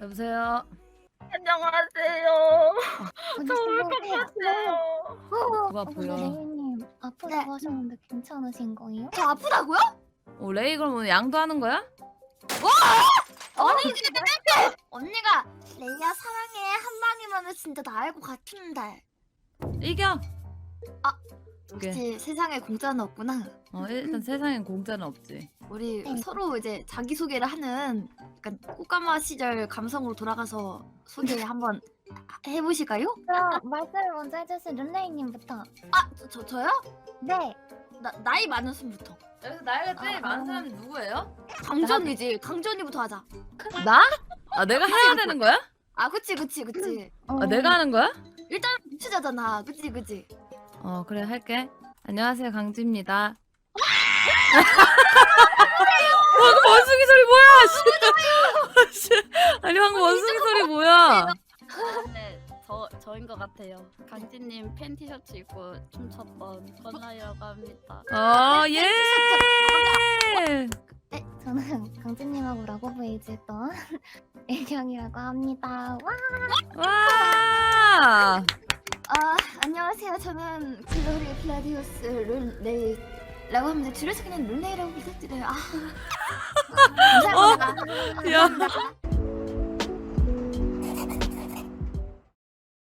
여보세요. 안녕하세요. 언니 저울 것. 같아요. 누가 어, 보여? 레이님 아프다고 네. 하셨는데 괜찮으신 거예요? 저 아프다고요? 오 레이 그럼 오늘 양도하는 거야? 아니 언니가 레이야 사랑해 한 방이면 진짜 나 알고 같은데. 이겨. 아. 혹시 세상에 공짜는 없구나. 어 일단 세상엔 공짜는 없지. 우리 네. 서로 이제 자기 소개를 하는 약간 꽃가마 시절 감성으로 돌아가서 소개 한번 해보실까요? 그럼 말씀을 먼저 해주신 룬레이님부터. 아, 저, 저 저요? 네. 나 나이 많은 순부터. 여기서 나이가 제일 많은 사람이 누구예요? 강전이지. 강전이부터 하자. 나? 아 내가 해야 되는 거야? 아, 그치, 그치, 그치. 어, 아 내가 하는 거야? 일단 주자잖아. 그치, 그치. 어 그래 할게. 안녕하세요 강지입니다. 방금 원숭이 소리 뭐야? 씨. 아니 방금 원숭이 소리 뭐야? 네, 저 저인 것 같아요. 강진님 팬 티셔츠 입고 춤췄던 권나이라고 합니다. 어 예. 저는 강진님하고 라고브에이즈 했던 애경이라고 합니다. 와. 와. 아 안녕하세요. 저는 글로리 플라디우스 룰레이라고 합니다. 줄여서 그냥 룰레이라고 부탁드려요. 아 감사합니다. 야.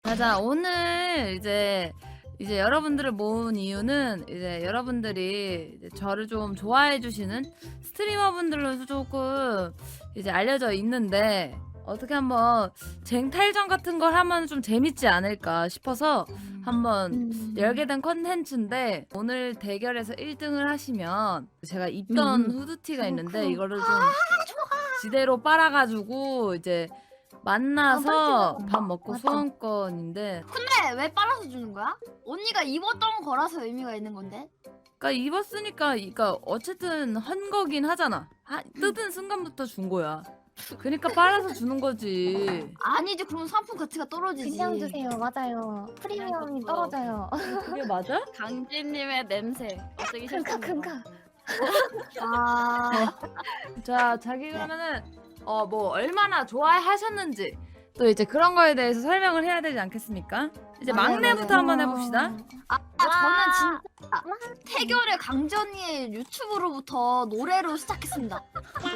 자자 오늘 이제 이제 여러분들을 모은 이유는 이제 여러분들이 이제 저를 좀 좋아해 주시는 스트리머분들로 조금 이제 알려져 있는데 어떻게 한번 쟁탈전 같은 걸 하면 좀 재밌지 않을까 싶어서 한번 음. 열게 된 컨텐츠인데 오늘 대결에서 1등을 하시면 제가 입던 음. 후드티가 있는데 그렇구나. 이거를 좀 지대로 빨아가지고 이제 만나서 아, 밥 먹고 맞아. 소원권인데 근데 왜 빨아서 주는 거야? 언니가 입었던 거라서 의미가 있는 건데. 그러니까 입었으니까 그러니까 어쨌든 헌 거긴 하잖아 하, 뜯은 순간부터 준 거야 그러니까 빨아서 주는 거지 아니지 그럼 상품 가치가 떨어지지. 그냥 주세요. 맞아요. 프리미엄이 떨어져요. 그게 맞아? 강진님의 냄새 어떻게 큰가 싫습니까? 큰가. 아 자 자기 그러면은 어 뭐 얼마나 좋아하셨는지 또 이제 그런 거에 대해서 설명을 해야 되지 않겠습니까? 이제 아, 막내부터 네네네. 한번 해봅시다 아, 저는 태교를 강전이의 유튜브로부터 노래로 시작했습니다.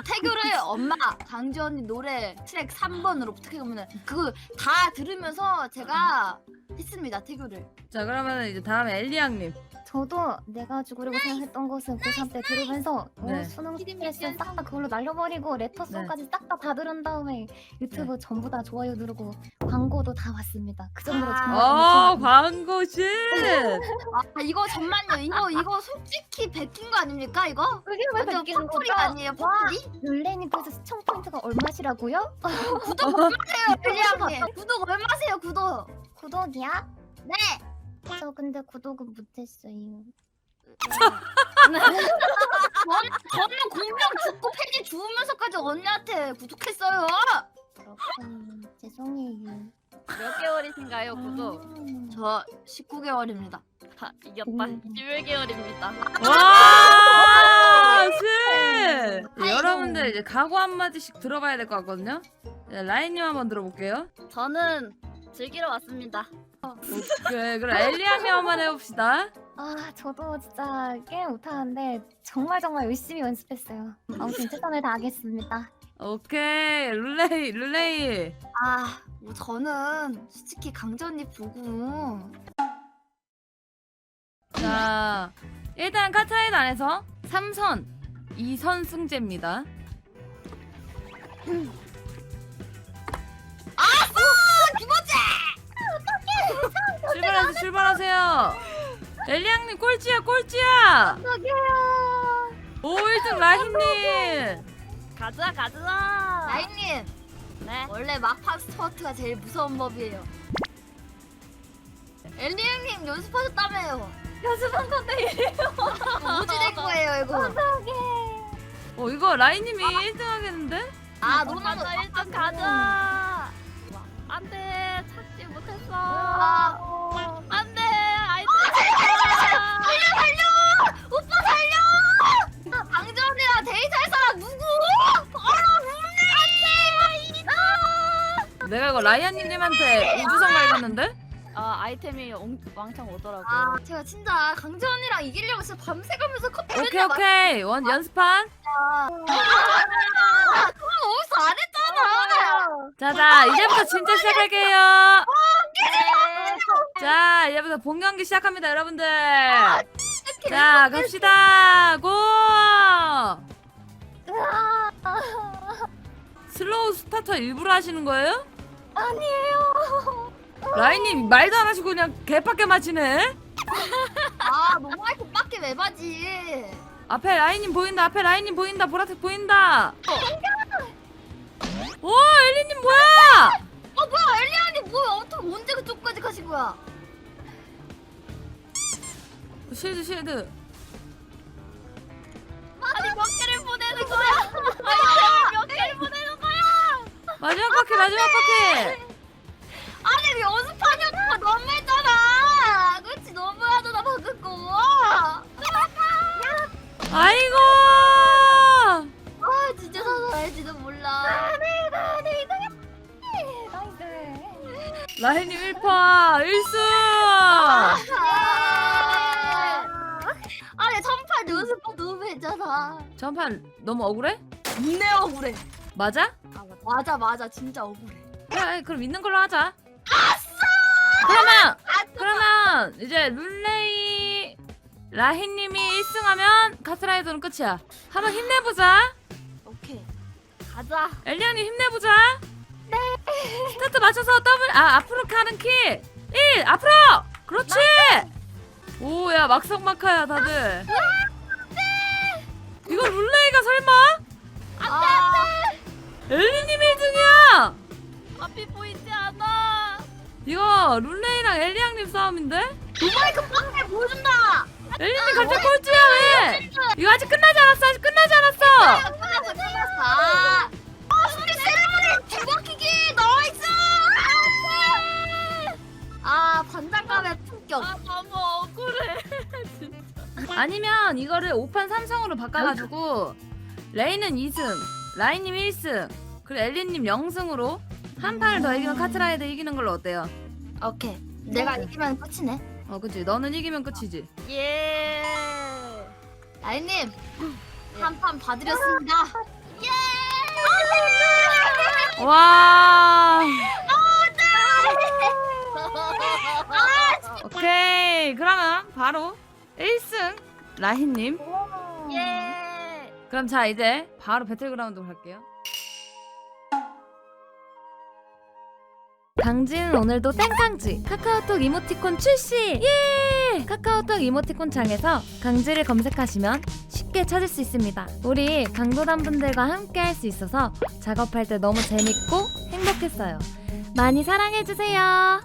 태교를 엄마 강전이 노래 트랙 3번으로 부탁해보면 그거 다 들으면서 제가 했습니다 태교를. 자 그러면 이제 다음에 엘리양님 저도 내가 죽으려고 생각했던 것은 고3 때 들으면서 네. 어, 수능 스트레스 싹 다 그걸로 날려버리고 레터송까지 싹 다 다 들은 다음에 유튜브 전부 다 좋아요 누르고 광고도 다 봤습니다. 그 정도로 아. 정말 어 정말 광고신 아 이거 잠만요. 이거 이거 솔직히 베낀 거 아닙니까 이거? 그게 왜 완전 거죠? 아니에요? 룰레님 그래서 시청 포인트가 얼마시라고요? 구독 얼마세요 빌리양님? 구독 얼마세요 구독? 구독이야? 네. 저 근데 구독은 못했어요. 저는 공명 죽고 페이지 주우면서까지 언니한테 구독했어요. 그렇군 죄송해요. 몇 개월이신가요, 구독? 음. 저 19개월입니다. 다 이겼다. 음. 11개월입니다. 와 씨! 아이고. 여러분들 이제 각오 한 마디씩 들어봐야 될 것 같거든요. 네, 라인님 한번 들어볼게요. 저는 즐기러 왔습니다. 그래 그럼 엘리양님 한번 해봅시다. 아 저도 진짜 게임 못하는데 정말 정말 열심히 연습했어요. 아무튼 최선을 다하겠습니다. 오케이 룰레이 룰레이. 아, 뭐 저는 솔직히 강전이 보고 자 일단 카트라이드 안에서 3선 2선 승제입니다. 출발하세요 출발하세요. 엘리양님 꼴찌야 꼴찌야. 어떡해요. 오 1등 라희님. 가자, 가자. 라인님 네. 원래 막판 스퍼트가 제일 무서운 법이에요. 엘리 형님 연습하셨다며요. 연습한 건데 무지된 거예요 이거. 어떡해. 어 이거 라희님이 1등 하겠는데? 아 가자, 노나노 일단 가자. 아, 어, 안 돼, 아이템. 살려 살려! 오빠 살려! 강전이랑 데이트할 사람 누구? 바로 룰레이! 내가 이거 라이언님한테 우주선 갈겼는데? 아 아이템이 옹- 왕창 오더라고. 아 제가 진짜 강재 언니랑 이기려고 진짜 밤새 가면서 커피 오케이 오케이 원 연습한. 어디서 안 했잖아. 자자 이제부터 진짜 시작할게요. 자 이제부터 본 경기 시작합니다 여러분들. 자 갑시다 고. 슬로우 스타터 일부러 하시는 거예요? 아니에요. 라인님 말도 안 하시고 그냥 개빡게 맞히네. 아 너무 할거 빡게 왜 바지? 앞에 라인님 보인다. 앞에 라인님 보인다. 보라색 보인다. 오 엘리님 실드 실드. 아니 몇 개를 보내는 거야? 아이템을 몇 개를 보내는 거야? 마지막 바퀴 마지막 바퀴. 아니 왜 연습하냐고 너무했잖아. 그렇지 너무하잖아 방금 거. 아이고. 아 진짜 몰라. 나이스. 라인님 1파 1승. 너무 했잖아. 전판 너무 억울해? 내 억울해. 맞아? 맞아 맞아 진짜 억울해. 그래 그럼 있는 걸로 하자. 그러면 그러면 이제 룰레이 라희님이 1승하면 카트라이더는 끝이야. 한번 힘내보자. 오케이. 가자. 엘리언이 힘내보자. 네. 스타트 맞춰서 더블 아 앞으로 가는 키. 1 앞으로. 그렇지. 오야 막상 막하야 다들. 이거 룰레이가 설마? 아, 엘리님 1등이야. 앞이 보이지 않아. 이거 룰레이랑 엘리양님 싸움인데? 이번에 빡게 보여준다. 엘리님 갑자기 꼴 아니면 이거를 5판 3성으로 바꿔가지고 레이는 2승, 라인님 1승, 그리고 엘리님 0승으로 한 판을 더 이기면 카트라이더 이기는 걸로 어때요? 오케이. 내가 이기면 끝이네. 어 그치 너는 이기면 끝이지 예. 라인님 한 판 봐드렸습니다. 와 아, 오케이 그러면 바로 1승 라희님. 예. 그럼 자 이제 바로 배틀그라운드로 갈게요. 강진은 오늘도 땡강지 카카오톡 이모티콘 출시! 예! 카카오톡 이모티콘 창에서 강지를 검색하시면 쉽게 찾을 수 있습니다. 우리 강도단 분들과 함께 할 수 있어서 작업할 때 너무 재밌고 행복했어요. 많이 사랑해주세요